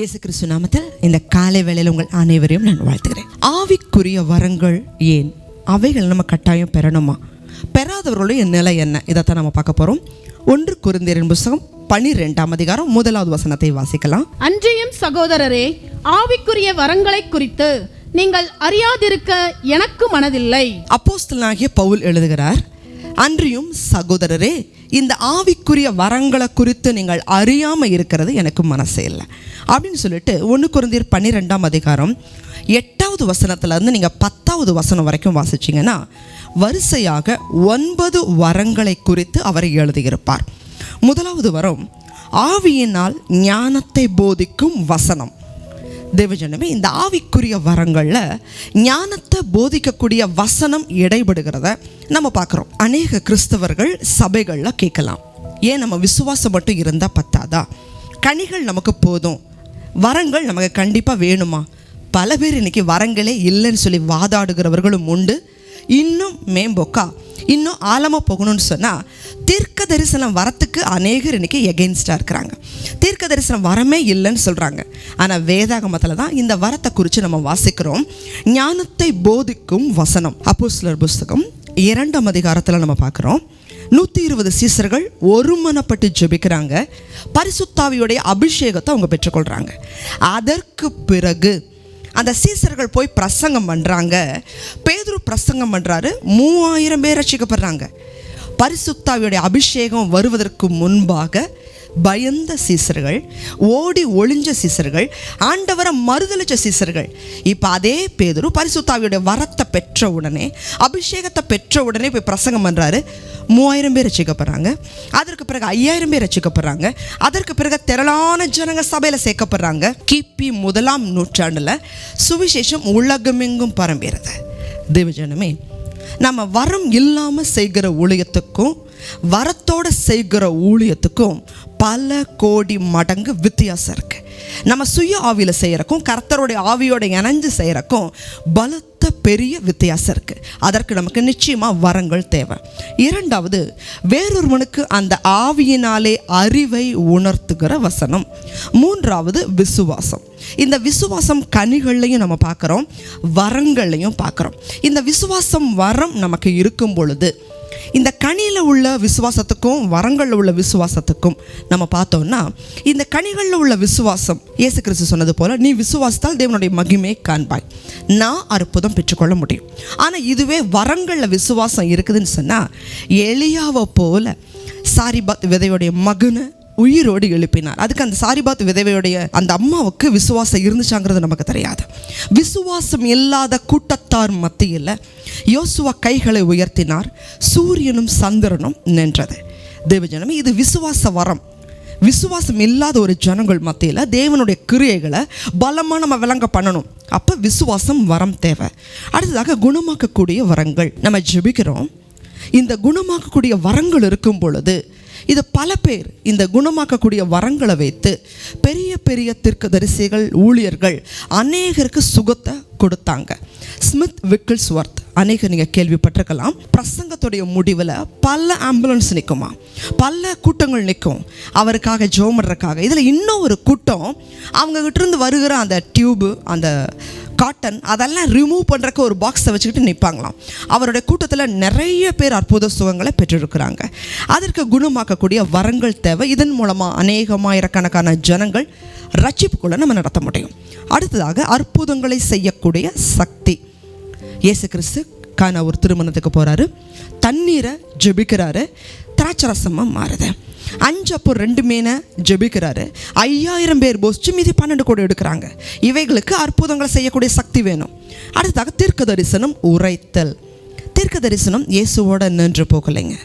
இயேசு கிறிஸ்து நாமத்தில் இந்த காலை வேளையில் உங்கள் அனைவரையும் நான் வாழ்த்துகிறேன். ஆவிக்குரிய வரங்கள் ஏன்? அவைகள் நம்ம கட்டாயம் பெறணுமா? பெறாதவர்களுடைய நிலை என்ன? இதைத்தான் நம்ம பார்க்க போகிறோம் ஒன்று குருந்தியரின் புஸ்தகம் பனிரெண்டாம் அதிகாரம் முதலாவது வசனத்தை வாசிக்கலாம். அன்றியும் சகோதரரே ஆவிக்குரிய வரங்களை குறித்து நீங்கள் அறியாதிருக்க எனக்கு மனதில்லை. அப்போஸ்தலனாகிய பவுல் எழுதுகிறார் அன்றியும் சகோதரரே இந்த ஆவிக்குரிய வரங்களை குறித்து நீங்கள் அறியாமல் இருக்கிறது எனக்கு மனசே இல்லை. அப்படின்னு சொல்லிட்டு ஒன்று குருந்தியர் பன்னிரெண்டாம் அதிகாரம் எட்டாவது வசனத்துலேருந்து நீங்கள் பத்தாவது வசனம் வரைக்கும் வாசிச்சீங்கன்னா வரிசையாக ஒன்பது வரங்களை குறித்து அவர் எழுதியிருப்பார். முதலாவது வரம் ஆவியினால் ஞானத்தை போதிக்கும் வசனம். தேவஜனமே இந்த ஆவிக்குரிய வரங்களில் ஞானத்தை போதிக்கக்கூடிய வசனம் இடைபடுகிறத நம்ம பார்க்குறோம். அநேக கிறிஸ்தவர்கள் சபைகளில் கேட்கலாம். ஏன் நம்ம விசுவாசம் மட்டும் இருந்தால் பத்தாதா? கனிகள் நமக்கு போதும். வரங்கள் நமக்கு கண்டிப்பாக வேணுமா? பல பேர் இன்னைக்கு வரங்களே இல்லைன்னு சொல்லி வாதாடுகிறவர்களும் உண்டு. இன்னும் மேம்போக்கா இன்னும் ஆழமாக போகணும்னு சொன்னால் தீர்க்க தரிசனம் வரத்துக்கு அநேகர் இன்றைக்கி எகெயின்ஸ்டாக இருக்கிறாங்க. தீர்க்க தரிசனம் வரமே இல்லைன்னு சொல்கிறாங்க ஆனால் வேதாகமத்தில் தான் இந்த வரத்தை குறித்து நம்ம வாசிக்கிறோம். ஞானத்தை போதிக்கும் வசனம் அப்போஸ்தலர் புஸ்தகம் இரண்டாம் அதிகாரத்தில் நம்ம பார்க்குறோம். நூற்றி இருபது சீசர்கள் ஒருமனப்பட்டு ஜெபிக்கிறாங்க. பரிசுத்தாவியுடைய அபிஷேகத்தை அவங்க பெற்றுக்கொள்கிறாங்க அதற்கு பிறகு அந்த சீசர்கள் போய் பிரசங்கம் பண்ணுறாங்க பேதுரு பிரசங்கம் பண்ணுறாரு மூவாயிரம் பேர் ரசிக்கப்படுறாங்க பரிசுத்தாவியுடைய அபிஷேகம் வருவதற்கு முன்பாக பயந்த சீசர்கள் ஓடி ஒளிஞ்ச சீசர்கள் ஆண்டவரை மறுதளிச்ச சீசர்கள். இப்போ அதே பேதரும் பரிசுத்தாவியுடைய வரத்தை பெற்ற உடனே அபிஷேகத்தை பெற்ற உடனே போய் பிரசங்கம் பண்ணுறாரு மூவாயிரம் பேர் ரசிக்கப்படுறாங்க. அதற்கு பிறகு ஐயாயிரம் பேர் ரசிக்கப்படுறாங்க. அதற்கு பிறகு திரளான ஜனங்க சபையில் சேர்க்கப்படுறாங்க. கிபி முதலாம் நூற்றாண்டில் சுவிசேஷம் உலகமெங்கும் பரம்பேறது. தேவஜனமே நம்ம வரம் இல்லாமல் செய்கிற ஊழியத்துக்கும் வரத்தோடு செய்கிற ஊழியத்துக்கும் பல கோடி மடங்கு வித்தியாசம் இருக்குது நம்ம சுய ஆவியில் செய்கிறக்கும் கர்த்தருடைய ஆவியோட இணைஞ்சு செய்கிறக்கும் பலத்த பெரிய வித்தியாசம் இருக்குது அதற்கு நமக்கு நிச்சயமாக வரங்கள் தேவை. இரண்டாவது வேறொருவனுக்கு அந்த ஆவியினாலே அறிவை உணர்த்துகிற வசனம். மூன்றாவது விசுவாசம். இந்த விசுவாசம் கனிகள்லையும் நம்ம பார்க்குறோம் வரங்கள்லையும் பார்க்குறோம். இந்த விசுவாசம் வரம் நமக்கு இருக்கும் பொழுது இந்த கனியில் உள்ள விசுவாசத்துக்கும் வரங்களில் உள்ள விசுவாசத்துக்கும் நம்ம பார்த்தோம்னா இந்த கனிகளில் உள்ள விசுவாசம் இயேசு கிறிஸ்து சொன்னது போல் நீ விசுவாசத்தால் தேவனுடைய மகிமை காண்பாய். நான் அற்புதம் பெற்றுக்கொள்ள முடியும். ஆனால் இதுவே வரங்களில் விசுவாசம் இருக்குதுன்னு சொன்னால் எளியாவை போல சாரிபாத் விதையுடைய மகனை உயிரோடு எழுப்பினார். அதுக்கு அந்த சாரிபாத் விதவையுடைய அந்த அம்மாவுக்கு விசுவாசம் இருந்துச்சாங்கிறது நமக்கு தெரியாது. விசுவாசம் இல்லாத கூட்டத்தார் மத்தியில் யோசுவா கைகளை உயர்த்தினார். சூரியனும் சந்திரனும் நின்றது. தேவஜனமே இது விசுவாச வரம். விசுவாசம் இல்லாத ஒரு ஜனங்கள் மத்தியில் தேவனுடைய கிரியைகளை பலமாக நம்ம விளங்க பண்ணணும். அப்போ விசுவாசம் வரம் தேவை. அடுத்ததாக குணமாக்கக்கூடிய வரங்கள். நம்ம ஜெபிக்கிறோம். இந்த குணமாக்கக்கூடிய வரங்கள் இருக்கும் பொழுது இது பல பேர் இந்த குணமாக்கக்கூடிய வரங்களை வைத்து பெரிய பெரிய தீர்க்கதரிசிகள் ஊழியர்கள் அநேகருக்கு சுகத்தை கொடுத்தாங்க. ஸ்மித் விக்கிள்ஸ் ஒர்த் அநேகர் நீங்கள் கேள்விப்பட்டிருக்கலாம். பிரசங்கத்துடைய முடிவில் பல ஆம்புலன்ஸ் நிற்குமா பல கூட்டங்கள் நிற்கும் அவருக்காக ஜோமடுறக்காக இதில் இன்னும் ஒரு கூட்டம். அவங்ககிட்ட இருந்து வருகிற அந்த டியூபு அந்த காட்டன் அதெல்லாம் ரிமூவ் பண்ணுறக்கு ஒரு பாக்ஸை வச்சுக்கிட்டு நிற்பாங்களாம் அவருடைய கூட்டத்தில் நிறைய பேர் அற்புத சுகங்களை பெற்றிருக்கிறாங்க. அதற்கு குணமாக்கக்கூடிய வரங்கள் தேவை. இதன் மூலமாக அநேகமாயிரக்கணக்கான ஜனங்கள் ரட்சிப்புக்குள்ளே நம்ம நடத்த முடியும். அடுத்ததாக அற்புதங்களை செய்யக்கூடிய சக்தி. இயேசு கிறிஸ்து கான ஒரு திருமணத்துக்கு போகிறாரு தண்ணீரை ஜெபிக்கிறாரு. திராட்சரசமாக மாறுது. அஞ்சு அப்போ ரெண்டு மீனை ஜெபிக்கிறாரு. ஐயாயிரம் பேர் போஸ்ட்டு மீதி பன்னெண்டு கோடி எடுக்கிறாங்க. இவைகளுக்கு அற்புதங்களை செய்யக்கூடிய சக்தி வேணும். அடுத்ததாக தீர்க்க தரிசனம் உரைத்தல். தீர்க்க தரிசனம் இயேசுவோட நின்று போகலைங்க.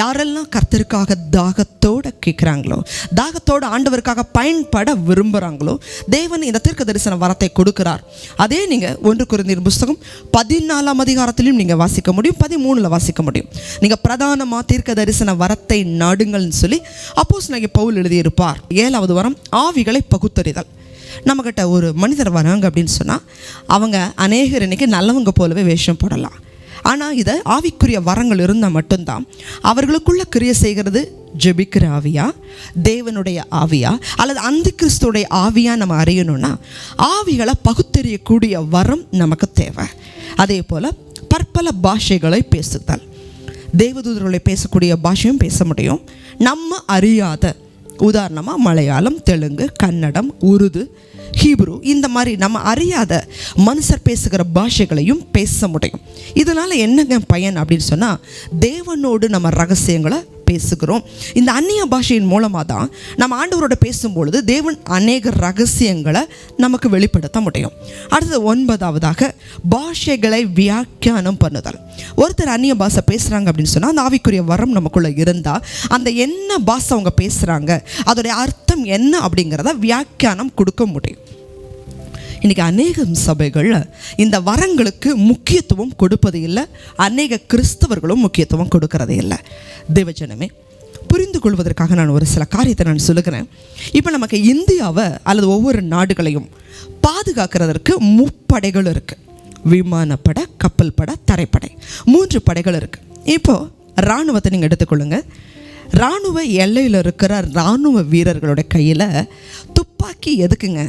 யாரெல்லாம் கர்த்தருக்காக தாகத்தோட கேட்குறாங்களோ தாகத்தோட ஆண்டவருக்காக பயன்பட விரும்புகிறாங்களோ தேவன் இந்த தீர்க்க தரிசன வரத்தை கொடுக்கிறார். அதே நீங்கள் ஒன்று குருந்தியர் புஸ்தகம் பதினாலாம் அதிகாரத்திலையும் நீங்கள் வாசிக்க முடியும் பதிமூணில் வாசிக்க முடியும். நீங்கள் பிரதானமாக தீர்க்க தரிசன வரத்தை நாடுங்கள்னு சொல்லி அப்போஸ் நீங்கள் பவுல் எழுதியிருப்பார். ஏழாவது வரம் ஆவிகளை பகுத்தறிதல். நம்மக்கிட்ட ஒரு மனிதர் வராங்க அப்படின்னு சொன்னால் அவங்க அநேகர் இன்னைக்கு நல்லவங்க போலவே வேஷம் போடலாம். ஆனால் இதை ஆவிக்குரிய வரங்கள் இருந்தால் மட்டும்தான். அவர்களுக்குள்ள கிரியை செய்கிறது ஜெபிக்கிற ஆவியா? தேவனுடைய ஆவியா? அல்லது அந்த கிறிஸ்துடைய ஆவியா நம்ம அறியணும்னா ஆவிகளை பகுத்தறியக்கூடிய வரம் நமக்கு தேவை. அதே போல் பற்பல பாஷைகளை பேசுதல். தேவதூதர்களை பேசக்கூடிய பாஷையும் பேச முடியும். நம்ம அறியாத உதாரணமாக மலையாளம் தெலுங்கு கன்னடம் உருது ஹீப்ரு இந்த மாதிரி நம்ம அறியாத மனுஷர் பேசுகிற பாஷைகளையும் பேச முடியும். இதனால் என்னங்க பயன் அப்படின்னு சொன்னால் தேவனோடு நம்ம ரகசியங்களை பேசுகிறோம். இந்த அந்நிய பாஷையின் மூலமாக தான் நம்ம ஆண்டவரோட பேசும்பொழுது தேவன் அநேக ரகசியங்களை நமக்கு வெளிப்படுத்த முடியும். அடுத்தது ஒன்பதாவதாக பாஷைகளை வியாக்கியானம் பண்ணுதல். ஒருத்தர் அந்நிய பாஷை பேசுகிறாங்க அப்படின்னு சொன்னால் அந்த ஆவிக்குரிய வரம் நமக்குள்ளே இருந்தால் அந்த என்ன பாஷை அவங்க பேசுகிறாங்க அதோடைய அர்த்தம் என்ன அப்படிங்கிறத வியாக்கியானம் கொடுக்க முடியும். இன்றைக்கி அநேகம் சபைகள் இந்த வரங்களுக்கு முக்கியத்துவம் கொடுப்பது இல்லை அநேக கிறிஸ்தவர்களும் முக்கியத்துவம் கொடுக்கறது இல்லை. தேவஜனமே புரிந்து கொள்வதற்காக நான் ஒரு சில காரியத்தை நான் சொல்லுகிறேன். இப்போ நமக்கு இந்தியாவை அல்லது ஒவ்வொரு நாடுகளையும் பாதுகாக்கிறதற்கு முப்படைகள் இருக்குது விமானப்படை கப்பல் படை தரைப்படை. மூன்று படைகள் இருக்குது இப்போது இராணுவத்தை நீங்கள் எடுத்துக்கொள்ளுங்க. இராணுவ எல்லையில் இருக்கிற இராணுவ வீரர்களோட கையில் துப்பாக்கி எதுக்குங்க?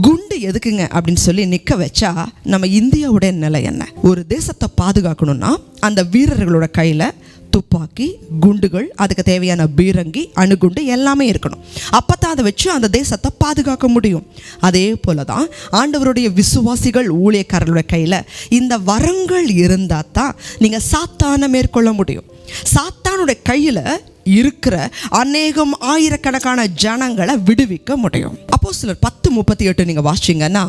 குண்டு எதுக்குங்க அப்படின்னு சொல்லி நிற்க வச்சா நம்ம இந்தியாவுடைய நிலை என்ன? ஒரு தேசத்தை பாதுகாக்கணும்னா அந்த வீரர்களோட கையில் துப்பாக்கி குண்டுகள் அதுக்கு தேவையான பீரங்கி அணுகுண்டு எல்லாமே இருக்கணும். அப்போ தான் அதை வச்சு அந்த தேசத்தை பாதுகாக்க முடியும். அதே போல தான் ஆண்டவருடைய விசுவாசிகள் ஊழியக்காரர்களோட கையில் இந்த வரங்கள் இருந்தால் தான் நீங்கள் சாத்தானை மேற்கொள்ள முடியும். சாத்தானுடைய கையில் இருக்கிற அநேகம் ஆயிரக்கணக்கான ஜனங்களை விடுவிக்க முடியும். அப்போ சிலர் பத்து முப்பத்தி எட்டு நீங்கள் வாசிச்சிங்கன்னா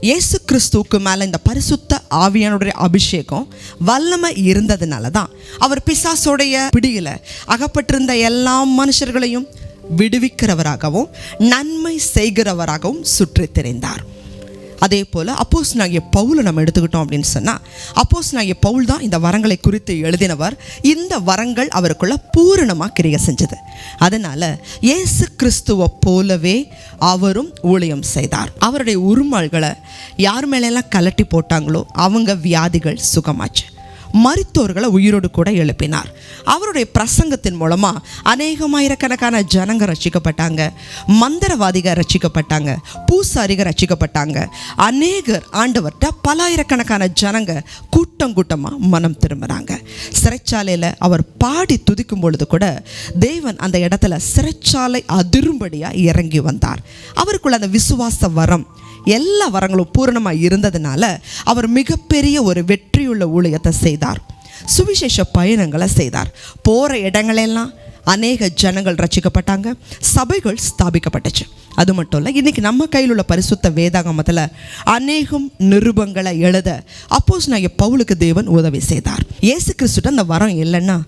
இயேசு கிறிஸ்துவுக்கு மேலே இந்த பரிசுத்த ஆவியானுடைய அபிஷேகம் வல்லமை இருந்ததுனால தான் அவர் பிசாசோடைய பிடியில் அகப்பட்டிருந்த எல்லா மனுஷர்களையும் விடுவிக்கிறவராகவும் நன்மை செய்கிறவராகவும் சுற்றித் திரிந்தார். அதே போல் அப்போஸ் நாகிய பவுலை நம்ம எடுத்துக்கிட்டோம் அப்படின்னு சொன்னால் அப்போஸ் நாகிய பவுல் தான் இந்த வரங்களை குறித்து எழுதினவர். இந்த வரங்கள் அவருக்குள்ள பூரணமாக கிரிய செஞ்சது. அதனால் இயேசு கிறிஸ்துவை போலவே அவரும் ஊழியம் செய்தார். அவருடைய உருமாள்களை யார் மேலெல்லாம் கலட்டி போட்டாங்களோ அவங்க வியாதிகள் சுகமாச்சு. மருத்துவர்களை உயிரோடு கூட எழுப்பினார். அவருடைய பிரசங்கத்தின் மூலமாக அநேகமாயிரக்கணக்கான ஜனங்க ரசிக்கப்பட்டாங்க மந்திரவாதிகள் ரசிக்கப்பட்டாங்க பூசாரிகள் ரசிக்கப்பட்டாங்க அநேகர் ஆண்டவர்கிட்ட பலாயிரக்கணக்கான ஜனங்க கூட்டம் கூட்டமாக மனம் திரும்புகிறாங்க சிறைச்சாலையில் அவர் பாடி துதிக்கும் பொழுது கூட தேவன் அந்த இடத்துல சிறைச்சாலை அதிரும்படியாக இறங்கி வந்தார். அவருக்குள்ள அந்த விசுவாச வரம் எல்லா வரங்களும் பூரணமாக இருந்ததுனால அவர் மிகப்பெரிய ஒரு வெற்றியுள்ள ஊழியத்தை செய்தார். சுவிசேஷ பயணங்களை செய்தார். போகிற இடங்களெல்லாம் அநேக ஜனங்கள் ரசிக்கப்பட்டாங்க சபைகள் ஸ்தாபிக்கப்பட்டுச்சு. அது மட்டும் இல்லை இன்றைக்கி நம்ம கையில் உள்ள பரிசுத்த வேதாகமத்தில் அநேகம் நிருபங்களை எழுத அப்போஸ் நான் பவுலுக்கு தேவன் உதவி செய்தார். ஏசு கிறிஸ்துட்டு அந்த வரம் இல்லைன்னா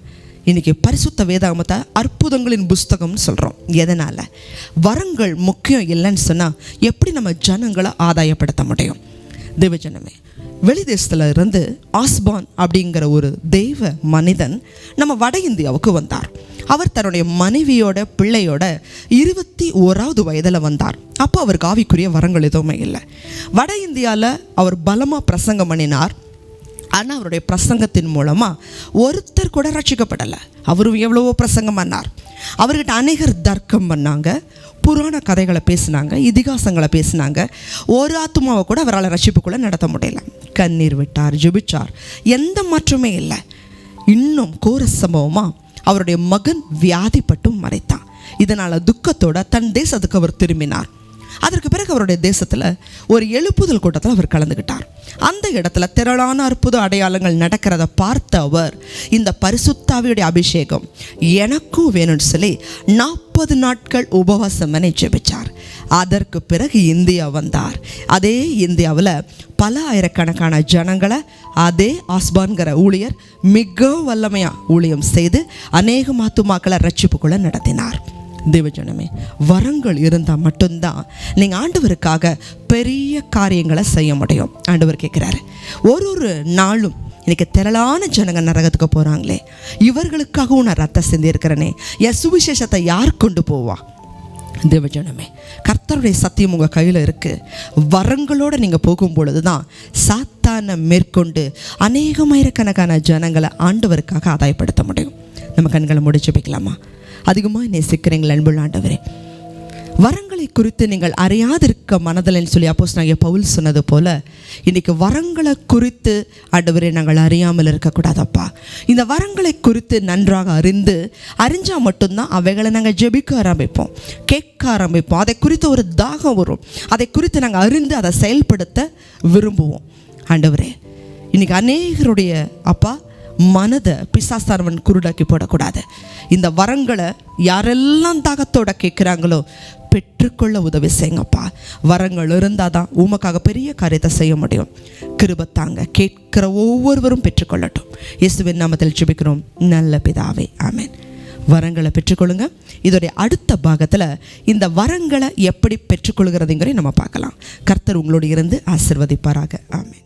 இன்றைக்கி பரிசுத்த வேதாகமத்தை அற்புதங்களின் புஸ்தகம்னு சொல்கிறோம் எதனால்? வரங்கள் முக்கியம் இல்லைன்னு சொன்னால் எப்படி நம்ம ஜனங்களை ஆதாயப்படுத்த முடியும்? தேவஜனமே வெளிதேசத்தில் இருந்து ஆஸ்பான் அப்படிங்கிற ஒரு தெய்வ மனிதன் நம்ம வட இந்தியாவுக்கு வந்தார். அவர் தன்னுடைய மனைவியோட பிள்ளையோட இருபத்தி ஓராவது வயதில் வந்தார். அப்போ அவருக்கு ஆவிக்குரிய வரங்கள் எதுவுமே இல்லை. வட இந்தியாவில் அவர் பலமாக பிரசங்கம் பண்ணினார். ஆனால் அவருடைய பிரசங்கத்தின் மூலமாக ஒருத்தர் கூட ரட்சிக்கப்படலை. அவரும் எவ்வளவோ பிரசங்கம் பண்ணார். அவர்கிட்ட அநேகர் தர்க்கம் பண்ணாங்க. புராண கதைகளை பேசினாங்க இதிகாசங்களை பேசினாங்க. ஒரு ஆத்மாவை கூட அவரால் ரட்சிப்புக்குள்ளே நடத்த முடியல. கண்ணீர் விட்டார் ஜெபிச்சார். எந்த மாற்றமே இல்லை. இன்னும் கோர சம்பவமாக அவருடைய மகன் வியாதிப்பட்டும் மறைத்தான். இதனால் துக்கத்தோட தன் தேசத்துக்கு அவர் திரும்பினார். அதற்கு பிறகு அவருடைய தேசத்தில் ஒரு எழுப்புதல் கூட்டத்தில் அவர் கலந்துக்கிட்டார் அந்த இடத்துல திரளான அற்புத அடையாளங்கள் நடக்கிறத பார்த்த அவர் இந்த பரிசுத்தாவியுடைய அபிஷேகம் எனக்கும் வேணும்னு சொல்லி நாற்பது நாட்கள் உபவாசம் பண்ணி ஜெபிச்சார். அதற்கு பிறகு இந்தியா வந்தார். அதே இந்தியாவில் பல ஆயிரக்கணக்கான ஜனங்களை அதே ஆஸ்பான்கிற ஊழியர் மிக வல்லமையாக ஊழியம் செய்து அநேக மாத்துமாக்களை ரட்சிப்புக்குள்ளே நடத்தினார். தேவஜனமே வரங்கள் இருந்தால் மட்டும்தான் நீங்கள் ஆண்டவருக்காக பெரிய காரியங்களை செய்ய முடியும். ஆண்டவர் கேட்குறாரு ஒரு ஒரு நாளும் இன்றைக்கி திரளான ஜனங்க நரகத்துக்கு போகிறாங்களே இவர்களுக்காகவும் நான் ரத்த சிந்தியிருக்கிறேனே என் சுவிசேஷத்தை யார் கொண்டு போவா? தேவஜனமே கர்த்தருடைய சத்தியம் உங்கள் கையில் இருக்குது வரங்களோடு நீங்கள் போகும் பொழுது தான் சாத் மேற்கொண்டு அநேகமாயிரக்கணக்கான ஜனங்களை ஆண்டவருக்காக ஆதாயப்படுத்த முடியும். நம்ம கண்களை முடிச்சு வைக்கலாமா அதிகமாக நேசிக்கிறீங்கள் அன்புள்ள ஆண்டவரே. வரங்களை குறித்து நீங்கள் அறியாதிருக்க மனதில்னு சொல்லி அப்போஸ் நாங்கள் பவுல் சொன்னது போல் இன்றைக்கி வரங்களை குறித்து ஆண்டவரே நாங்கள் அறியாமல் இருக்கக்கூடாதப்பா. இந்த வரங்களை குறித்து நன்றாக அறிந்து அறிஞ்சால் மட்டும்தான் அவைகளை நாங்கள் ஜெபிக்க ஆரம்பிப்போம் கேட்க ஆரம்பிப்போம். அதை குறித்து ஒரு தாகம் வரும். அதை குறித்து நாங்கள் அறிந்து அதை செயல்படுத்த விரும்புவோம். ஆண்டவரே இன்னைக்கு அநேகருடைய அப்பா மனதை பிசாசாரவன் குருடாக்கி போடக்கூடாது. இந்த வரங்களை யாரெல்லாம் தாகத்தோட கேட்குறாங்களோ பெற்றுக்கொள்ள உதவி செய்யுங்கப்பா. வரங்கள் இருந்தால் தான் உமக்காக பெரிய காரியத்தை செய்ய முடியும். கிருபத்தாங்க கேட்கிற ஒவ்வொருவரும் பெற்றுக்கொள்ளட்டும். இயேசுவின் நாமத்தில் ஜெபிக்கிறோம். நல்ல பிதாவே. ஆமேன். வரங்களை பெற்றுக்கொள்ளுங்க. இதோடைய அடுத்த பாகத்தில் இந்த வரங்களை எப்படி பெற்றுக்கொள்கிறதுங்கிறதையும் நம்ம பார்க்கலாம். கர்த்தர் உங்களோடு இருந்து ஆசிர்வதிப்பாராக. ஆமேன்.